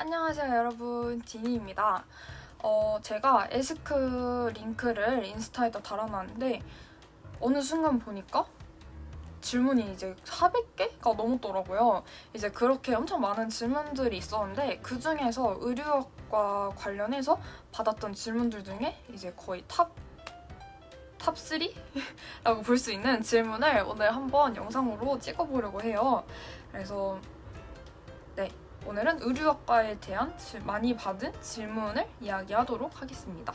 안녕하세요 여러분 지니입니다. 어, 제가 에스크 링크를 인스타에다 달아놨는데 어느 순간 보니까 질문이 이제 400개가 넘었더라고요. 이제 그렇게 엄청 많은 질문들이 있었는데 그 중에서 의료학과 관련해서 받았던 질문들 중에 이제 거의 탑, 탑 3라고 볼 수 있는 질문을 오늘 한번 영상으로 찍어보려고 해요. 그래서 네, 오늘은 의류학과에 대한 질- 많이 받은 질문을 이야기하도록 하겠습니다.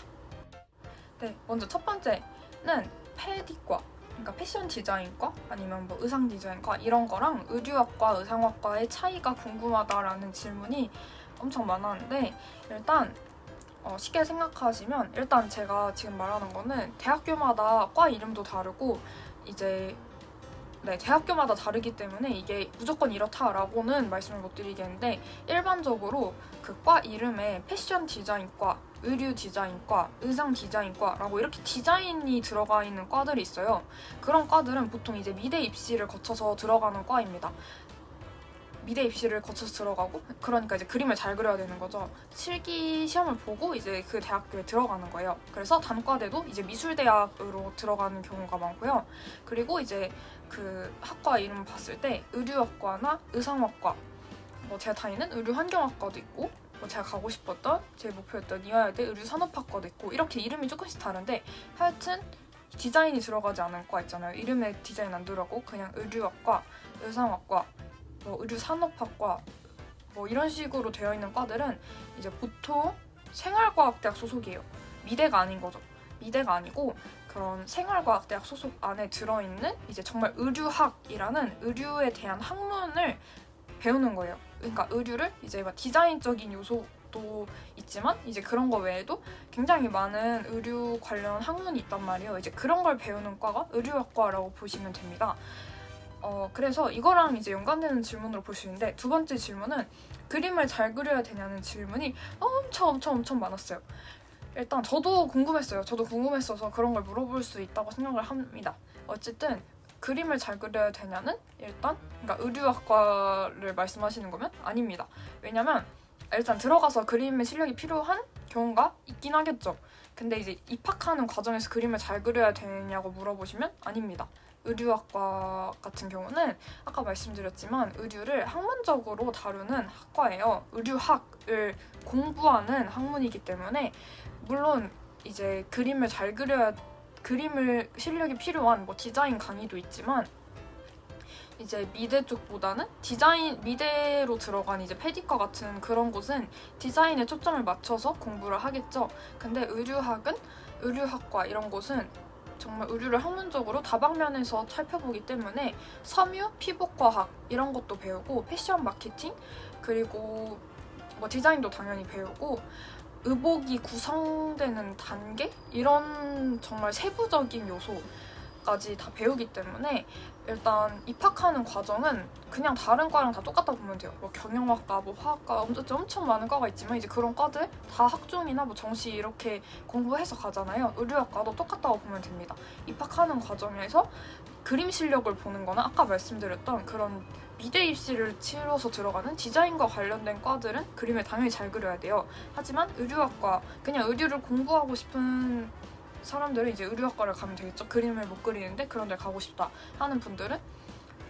네, 먼저 첫 번째는 패디과, 그러니까 패션 디자인과 아니면 뭐 의상 디자인과 이런 거랑 의류학과, 의상학과의 차이가 궁금하다라는 질문이 엄청 많았는데 일단 어, 쉽게 생각하시면 일단 제가 지금 말하는 거는 대학교마다 과 이름도 다르고 이제 네, 대학교마다 다르기 때문에 이게 무조건 이렇다라고는 말씀을 못 드리겠는데 일반적으로 그 과 이름에 패션 디자인과, 의류 디자인과, 의상 디자인과라고 이렇게 디자인이 들어가 있는 과들이 있어요. 그런 과들은 보통 이제 미대 입시를 거쳐서 들어가는 과입니다. 미대 입시를 거쳐서 들어가고 그러니까 이제 그림을 잘 그려야 되는 거죠. 실기 시험을 보고 이제 그 대학교에 들어가는 거예요. 그래서 단과대도 이제 미술대학으로 들어가는 경우가 많고요. 그리고 이제 그 학과 이름 봤을 때 의류학과나 의상학과 뭐 제가 다니는 의류환경학과도 있고 뭐 제가 가고 싶었던 제 목표였던 이화여대 의류산업학과도 있고 이렇게 이름이 조금씩 다른데 하여튼 디자인이 들어가지 않은 과 있잖아요 이름에 디자인 안 들어가고 그냥 의류학과 의상학과 뭐 의류산업학과 뭐 이런 식으로 되어 있는 과들은 이제 보통 생활과학대학 소속이에요 미대가 아닌 거죠 미대가 아니고 그런 생활과학대학 소속 안에 들어있는 이제 정말 의류학이라는 의류에 대한 학문을 배우는 거예요. 그러니까 의류를 이제 막 디자인적인 요소도 있지만 이제 그런 거 외에도 굉장히 많은 의류 관련 학문이 있단 말이에요. 이제 그런 걸 배우는 과가 의류학과라고 보시면 됩니다. 어, 그래서 이거랑 이제 연관되는 질문으로 볼 수 있는데 두 번째 질문은 그림을 잘 그려야 되냐는 질문이 엄청 엄청 엄청 많았어요. 일단 저도 궁금했어요. 저도 궁금했어서 그런 걸 물어볼 수 있다고 생각을 합니다. 어쨌든 그림을 잘 그려야 되냐는 일단 그러니까 의류학과를 말씀하시는 거면 아닙니다. 왜냐면 일단 들어가서 그림의 실력이 필요한 경우가 있긴 하겠죠. 근데 이제 입학하는 과정에서 그림을 잘 그려야 되냐고 물어보시면 아닙니다. 의류학과 같은 경우는 아까 말씀드렸지만 의류를 학문적으로 다루는 학과예요. 의류학을 공부하는 학문이기 때문에 물론 이제 그림을 잘 그려야 그림을 실력이 필요한 뭐 디자인 강의도 있지만 이제 미대 쪽보다는 디자인 미대로 들어간 이제 패디과 같은 그런 곳은 디자인에 초점을 맞춰서 공부를 하겠죠. 근데 의류학은 의류학과 이런 곳은 정말 의류를 학문적으로 다방면에서 살펴보기 때문에 섬유, 피부과학 이런 것도 배우고 패션 마케팅 그리고 뭐 디자인도 당연히 배우고 의복이 구성되는 단계? 이런 정말 세부적인 요소 까지 다 배우기 때문에 일단 입학하는 과정은 그냥 다른 과랑 다 똑같다 보면 돼요. 뭐 경영학과, 뭐 화학과 엄청, 엄청 많은 과가 있지만 이제 그런 과들 다 학종이나 뭐 정시 이렇게 공부해서 가잖아요. 의류학과도 똑같다고 보면 됩니다. 입학하는 과정에서 그림 실력을 보는 거는 아까 말씀드렸던 그런 미대 입시를 치러서 들어가는 디자인과 관련된 과들은 그림을 당연히 잘 그려야 돼요. 하지만 의류학과 그냥 의류를 공부하고 싶은 사람들은 이제 의류학과를 가면 되겠죠. 그림을 못 그리는데 그런 데 가고 싶다 하는 분들은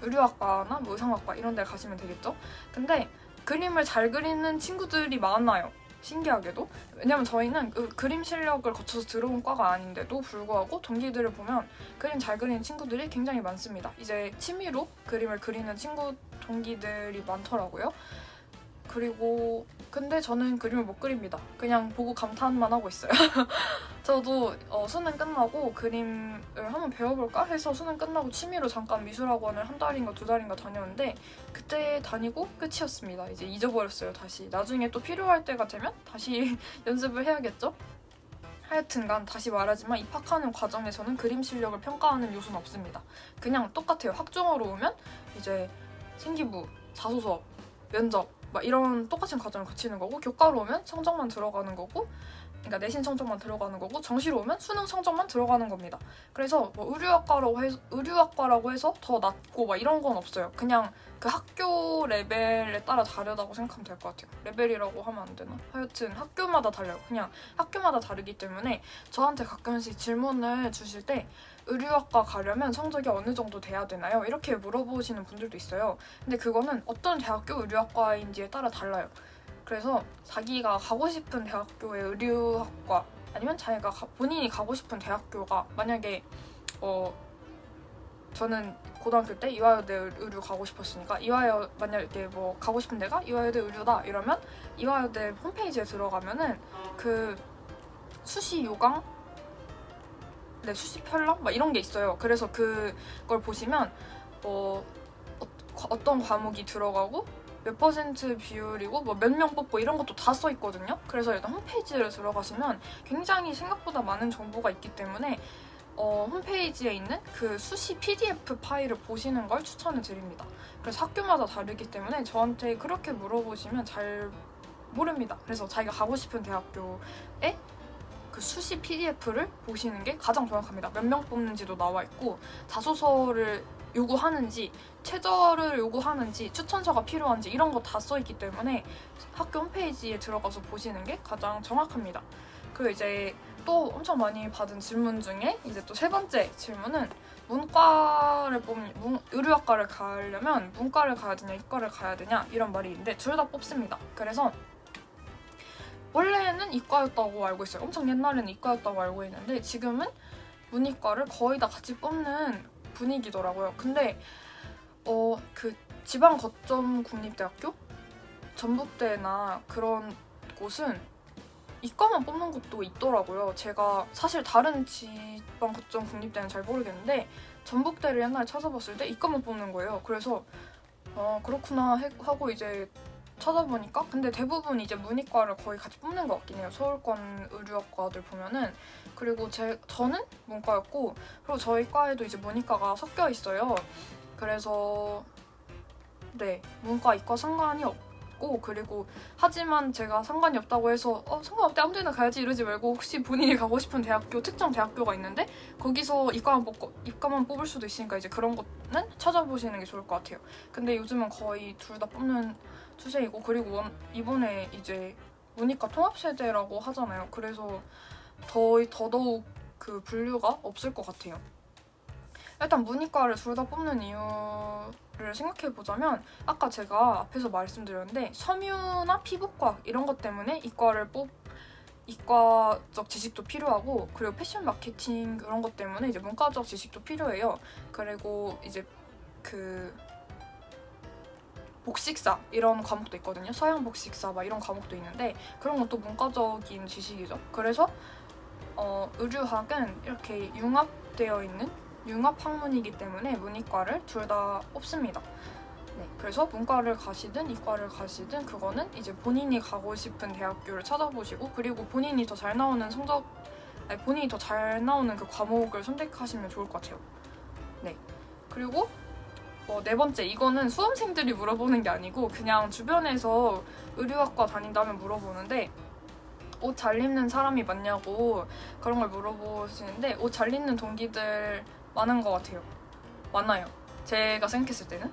의류학과나 뭐 의상학과 이런 데 가시면 되겠죠. 근데 그림을 잘 그리는 친구들이 많아요. 신기하게도 왜냐면 저희는 그 그림 실력을 거쳐서 들어온 과가 아닌데도 불구하고 동기들을 보면 그림 잘 그리는 친구들이 굉장히 많습니다. 이제 취미로 그림을 그리는 친구 동기들이 많더라고요. 그리고 근데 저는 그림을 못 그립니다. 그냥 보고 감탄만 하고 있어요. 저도 어, 수능 끝나고 그림을 한번 배워볼까 해서 수능 끝나고 취미로 잠깐 미술학원을 한 달인가 두 달인가 다녔는데 그때 다니고 끝이었습니다. 이제 잊어버렸어요 다시. 나중에 또 필요할 때가 되면 다시 연습을 해야겠죠? 하여튼간 다시 말하지만 입학하는 과정에서는 그림 실력을 평가하는 요소는 없습니다. 그냥 똑같아요. 학종으로 오면 이제 생기부, 자소서, 면접 막 이런 똑같은 과정을 거치는 거고 교과로 오면 성적만 들어가는 거고 그러니까 내신 성적만 들어가는 거고 정시로 오면 수능 성적만 들어가는 겁니다. 그래서 뭐 의류학과라고 해서 의류학과라고 해서 더 낮고 막 이런 건 없어요. 그냥 그 학교 레벨에 따라 다르다고 생각하면 될 것 같아요. 레벨이라고 하면 안 되나? 하여튼 학교마다 달라요. 그냥 학교마다 다르기 때문에 저한테 가끔씩 질문을 주실 때 의류학과 가려면 성적이 어느 정도 돼야 되나요? 이렇게 물어보시는 분들도 있어요. 근데 그거는 어떤 대학교 의류학과인지에 따라 달라요. 그래서 자기가 가고 싶은 대학교의 의류학과 아니면 자기가 가- 본인이 가고 싶은 대학교가 만약에 어 저는 고등학교 때 이화여대 의류 가고 싶었으니까 이화여 만약에 뭐 가고 싶은 데가 이화여대 의류다 이러면 이화여대 홈페이지에 들어가면은 그 수시 요강 네 수시 편람 막 이런 게 있어요. 그래서 그걸 보시면 어, 어 어떤 과목이 들어가고 몇 퍼센트 비율이고 뭐 몇 명 뽑고 이런 것도 다 써 있거든요. 그래서 일단 홈페이지를 들어가시면 굉장히 생각보다 많은 정보가 있기 때문에 어, 홈페이지에 있는 그 수시 PDF 파일을 보시는 걸 추천을 드립니다. 그래서 학교마다 다르기 때문에 저한테 그렇게 물어보시면 잘 모릅니다. 그래서 자기가 가고 싶은 대학교에 그 수시 PDF를 보시는 게 가장 정확합니다. 몇 명 뽑는지도 나와 있고 자소서를 요구하는지 최저를 요구하는지 추천서가 필요한지 이런 거 다 써 있기 때문에 학교 홈페이지에 들어가서 보시는 게 가장 정확합니다. 그리고 이제 또 엄청 많이 받은 질문 중에 이제 또 세 번째 질문은 문과를 뽑는 문, 의류학과를 가려면 문과를 가야 되냐 이과를 가야 되냐 이런 말이 있는데 둘 다 뽑습니다. 그래서 원래는 이과였다고 알고 있어요. 엄청 옛날에는 이과였다고 알고 있는데 지금은 문이과를 거의 다 같이 뽑는 분위기더라고요. 근데 어 그 지방 거점 국립대학교 전북대나 그런 곳은 이과만 뽑는 곳도 있더라고요. 제가 사실 다른 지방 거점 국립대는 잘 모르겠는데 전북대를 옛날에 찾아봤을 때 이과만 뽑는 거예요. 그래서 어 그렇구나 해- 하고 이제 찾아보니까 근데 대부분 이제 문이과를 거의 같이 뽑는 것 같긴 해요. 서울권 의류학과들 보면은 그리고 제 저는 문과였고 그리고 저희 과에도 이제 문이과가 섞여 있어요. 그래서 네 문과 이과 상관이 없고 그리고 하지만 제가 상관이 없다고 해서 어 상관없대 아무 데나 가야지 이러지 말고 혹시 본인이 가고 싶은 대학교 특정 대학교가 있는데 거기서 이과만 뽑고 이과만 뽑을 수도 있으니까 이제 그런 거는 찾아보시는 게 좋을 것 같아요. 근데 요즘은 거의 둘 다 뽑는 추세이고 그리고 원- 이번에 이제 문이과 통합세대라고 하잖아요. 그래서 더 더더욱 그 분류가 없을 것 같아요. 일단 문이과를 둘 다 뽑는 이유를 생각해 보자면 아까 제가 앞에서 말씀드렸는데 섬유나 피부과 이런 것 때문에 이과를 뽑 이과적 지식도 필요하고 그리고 패션 마케팅 그런 것 때문에 이제 문과적 지식도 필요해요. 그리고 이제 그 복식사 이런 과목도 있거든요. 서양 복식사 막 이런 과목도 있는데 그런 것도 문과적인 지식이죠. 그래서 어, 의류학은 이렇게 융합되어 있는 융합 학문이기 때문에 문이과를 둘다 뽑습니다. 네, 그래서 문과를 가시든 이과를 가시든 그거는 이제 본인이 가고 싶은 대학교를 찾아보시고 그리고 본인이 더 잘 나오는 성적 아니, 본인이 더 잘 나오는 그 과목을 선택하시면 좋을 것 같아요. 네, 그리고 어, 네 번째 이거는 수험생들이 물어보는 게 아니고 그냥 주변에서 의류학과 다닌다면 물어보는데 옷 잘 입는 사람이 많냐고 그런 걸 물어보시는데 옷 잘 입는 동기들 많은 것 같아요. 많아요. 제가 생각했을 때는.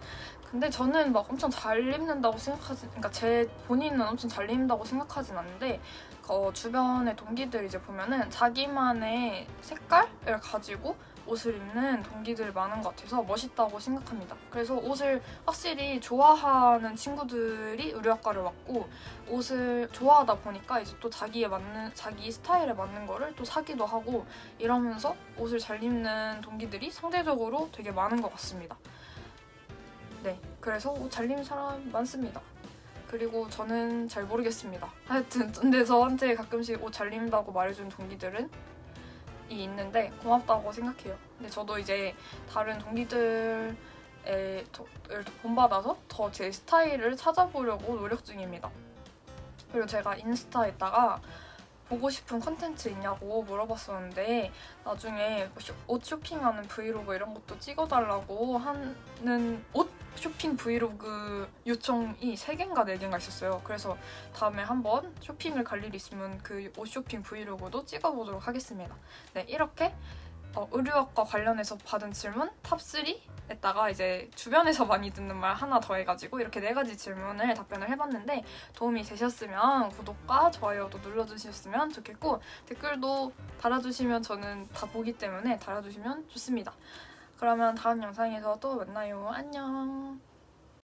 근데 저는 막 엄청 잘 입는다고 생각하지, 그러니까 제 본인은 엄청 잘 입는다고 생각하진 않는데 어, 주변의 동기들 이제 보면은 자기만의 색깔을 가지고 옷을 입는 동기들 많은 것 같아서 멋있다고 생각합니다. 그래서 옷을 확실히 좋아하는 친구들이 의류학과를 왔고 옷을 좋아하다 보니까 이제 또 자기에 맞는 자기 스타일에 맞는 거를 또 사기도 하고 이러면서 옷을 잘 입는 동기들이 상대적으로 되게 많은 것 같습니다. 네, 그래서 옷 잘 입는 사람 많습니다. 그리고 저는 잘 모르겠습니다. 하여튼 근데 저한테 가끔씩 옷 잘 입는다고 말해준 동기들은 이 있는데 고맙다고 생각해요. 근데 저도 이제 다른 동기들의 를 본받아서 더 제 스타일을 찾아보려고 노력 중입니다. 그리고 제가 인스타에다가 보고 싶은 컨텐츠 있냐고 물어봤었는데 나중에 옷 쇼핑하는 브이로그 이런 것도 찍어달라고 하는 옷 쇼핑 브이로그 요청이 3개인가 4개인가 있었어요. 그래서 다음에 한번 쇼핑을 갈 일이 있으면 그 옷 쇼핑 브이로그도 찍어보도록 하겠습니다. 네, 이렇게 어, 의류학과 관련해서 받은 질문 탑3에다가 이제 주변에서 많이 듣는 말 하나 더 해가지고 이렇게 네 가지 질문을 답변을 해봤는데 도움이 되셨으면 구독과 좋아요도 눌러주셨으면 좋겠고 댓글도 달아주시면 저는 다 보기 때문에 달아주시면 좋습니다. 그러면 다음 영상에서 또 만나요. 안녕.